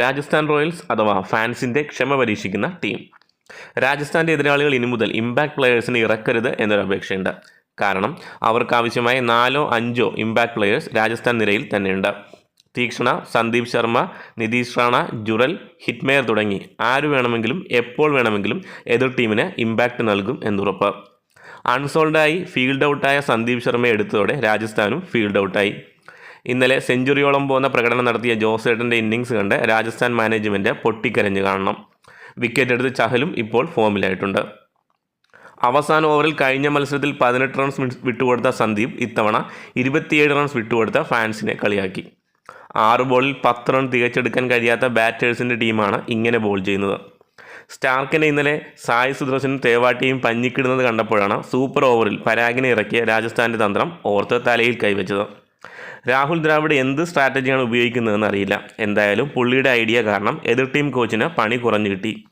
Rajasthan Royals അഥവാ ഫാൻസിന്റെ ക്ഷമ പരീക്ഷിക്കുന്ന ടീം. രാജസ്ഥാന്റെ എതിരാളികൾ ഇനി മുതൽ ഇമ്പാക്ട് പ്ലെയേഴ്സിനെ ഇറക്കരുത് എന്നൊരു അപേക്ഷയുണ്ട്. കാരണം അവർക്ക് ആവശ്യമായ നാലോ അഞ്ചോ ഇമ്പാക്ട് പ്ലെയേഴ്സ് രാജസ്ഥാൻ നിരയിൽ തന്നെയുണ്ട്. തീക്ഷണ സന്ദീപ് ശർമ്മ നിതീഷ് റാണ ജുറൽ ഹിറ്റ്മേയർ തുടങ്ങി ആര് വേണമെങ്കിലും എപ്പോൾ വേണമെങ്കിലും എതിർ ടീമിന് ഇമ്പാക്റ്റ് നൽകും എന്നുറപ്പ്. അൺസോൾഡായി ഫീൽഡ് ഔട്ടായ സന്ദീപ് ശർമ്മയെ എടുത്തതോടെ രാജസ്ഥാനും ഫീൽഡ് ഔട്ടായി. ഇന്നലെ സെഞ്ചുറിയോളം പോകുന്ന പ്രകടനം നടത്തിയ ജോസേട്ടന്റെ ഇന്നിങ്സ് കണ്ട് രാജസ്ഥാൻ മാനേജ്മെന്റ് പൊട്ടിക്കരഞ്ഞ് കാണണം. വിക്കറ്റ് എടുത്ത് ചഹലും ഇപ്പോൾ ഫോമിലായിട്ടുണ്ട്. അവസാന ഓവറിൽ കഴിഞ്ഞ മത്സരത്തിൽ പതിനെട്ട് റൺസ് വിട്ടുകൊടുത്ത സന്ദീപ് ഇത്തവണ ഇരുപത്തിയേഴ് റൺസ് വിട്ടുകൊടുത്ത ഫാൻസിനെ കളിയാക്കി. ആറ് ബോളിൽ പത്ത് റൺ തികച്ചെടുക്കാൻ കഴിയാത്ത ബാറ്റേഴ്സിന്റെ ടീമാണ് ഇങ്ങനെ ബോൾ ചെയ്യുന്നത്. സ്റ്റാർക്കിനെ ഇന്നലെ സായ് സുദർശനും തേവാട്ടിയും പഞ്ഞിക്കിടുന്നത് കണ്ടപ്പോഴാണ് സൂപ്പർ ഓവറിൽ പരാഗിനെ ഇറക്കിയ രാജസ്ഥാന്റെ തന്ത്രം ഓർത്ത് തലയിൽ കൈവച്ചത്. രാഹുൽ ദ്രാവിഡ് എന്ത് സ്ട്രാറ്റജിയാണ് ഉപയോഗിക്കുന്നതെന്ന് അറിയില്ല. എന്തായാലും പുള്ളിയുടെ ഐഡിയ കാരണം എതിർ ടീം കോച്ചിന് പണി കുറഞ്ഞു കിട്ടി.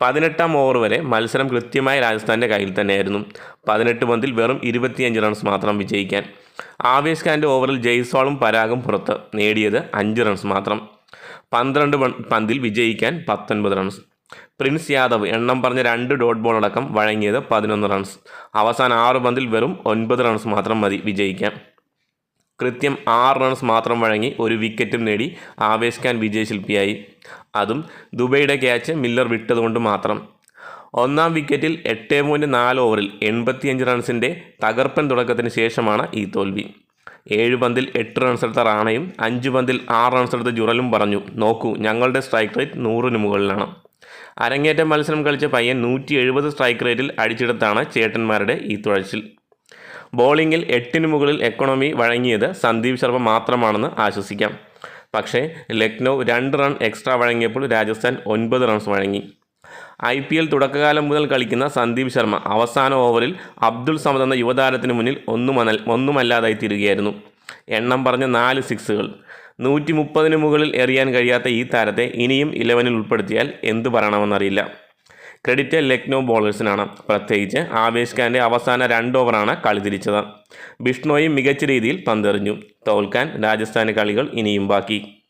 പതിനെട്ടാം ഓവർ വരെ മത്സരം കൃത്യമായി രാജസ്ഥാന്റെ കയ്യിൽ തന്നെയായിരുന്നു. പതിനെട്ട് പന്തിൽ വെറും ഇരുപത്തിയഞ്ച് റൺസ് മാത്രം വിജയിക്കാൻ. ആവേശ് ഖാന്റെ ഓവറിൽ ജയ്സോളും പരാഗും പുറത്ത് നേടിയത് അഞ്ച് റൺസ് മാത്രം. പന്ത്രണ്ട് പന്തിൽ വിജയിക്കാൻ പത്തൊൻപത് റൺസ് പ്രിൻസ് യാദവ് എണ്ണം പറഞ്ഞ രണ്ട് ഡോട്ട് ബോൾ അടക്കം വഴങ്ങിയത് പതിനൊന്ന് റൺസ് അവസാന ആറ് പന്തിൽ വെറും ഒൻപത് റൺസ് മാത്രം മതി വിജയിക്കാൻ. കൃത്യം ആറ് റൺസ് മാത്രം വഴങ്ങി ഒരു വിക്കറ്റും നേടി ആവേശ് ഖാൻ വിജയശില്പിയായി അതും ദുബൈയുടെ ക്യാച്ച് മില്ലർ വിട്ടതുകൊണ്ട് മാത്രം. ഒന്നാം വിക്കറ്റിൽ എട്ട് പോയിന്റ് നാല് ഓവറിൽ എൺപത്തിയഞ്ച് റൺസിന്റെ തകർപ്പൻ തുടക്കത്തിന് ശേഷമാണ് ഈ തോൽവി. ഏഴ് പന്തിൽ എട്ട് റൺസ് എടുത്ത റാണയും അഞ്ച് പന്തിൽ ആറ് റൺസ് എടുത്ത ജുറലും പറഞ്ഞു നോക്കൂ ഞങ്ങളുടെ സ്ട്രൈക്ക് റേറ്റ് നൂറിന് മുകളിലാണ്. അരങ്ങേറ്റ മത്സരം കളിച്ച പയ്യൻ നൂറ്റി എഴുപത് സ്ട്രൈക്ക് റേറ്റിൽ അടിച്ചെടുത്താണ് ചേട്ടന്മാരുടെ ഈ തുഴച്ചിൽ. ബോളിങ്ങിൽ എട്ടിന് മുകളിൽ എക്കണോമി വഴങ്ങിയത് സന്ദീപ് ശർമ്മ മാത്രമാണെന്ന് ആശ്വസിക്കാം. പക്ഷേ ലക്നൗ രണ്ട് റൺ എക്സ്ട്രാ വഴങ്ങിയപ്പോൾ രാജസ്ഥാൻ ഒൻപത് റൺസ് വഴങ്ങി. ഐ പി എൽ തുടക്കകാലം മുതൽ കളിക്കുന്ന സന്ദീപ് ശർമ്മ അവസാന ഓവറിൽ അബ്ദുൾ സമദ് എന്ന യുവതാരത്തിന് മുന്നിൽ ഒന്നുമല്ല ഒന്നുമല്ലാതായി തീരുകയായിരുന്നു. എണ്ണം പറഞ്ഞ നാല് സിക്സുകൾ നൂറ്റി മുപ്പതിന് മുകളിൽ എറിയാൻ കഴിയാത്ത ഈ താരത്തെ ഇനിയും ഇലവനിൽ ഉൾപ്പെടുത്തിയാൽ എന്തു പറയണമെന്നറിയില്ല. ക്രെഡിറ്റ് ലക്നൗ ബോളേഴ്സിനാണ് പ്രത്യേകിച്ച്. ആവേശ് ഖാന്റെ അവസാന രണ്ട് ഓവറാണ് കളി തിരിച്ചത്. ബിഷ്ണോയും മികച്ച രീതിയിൽ പന്തെറിഞ്ഞു. തോൽക്കാൻ രാജസ്ഥാൻ കളികൾ ഇനിയും ബാക്കി.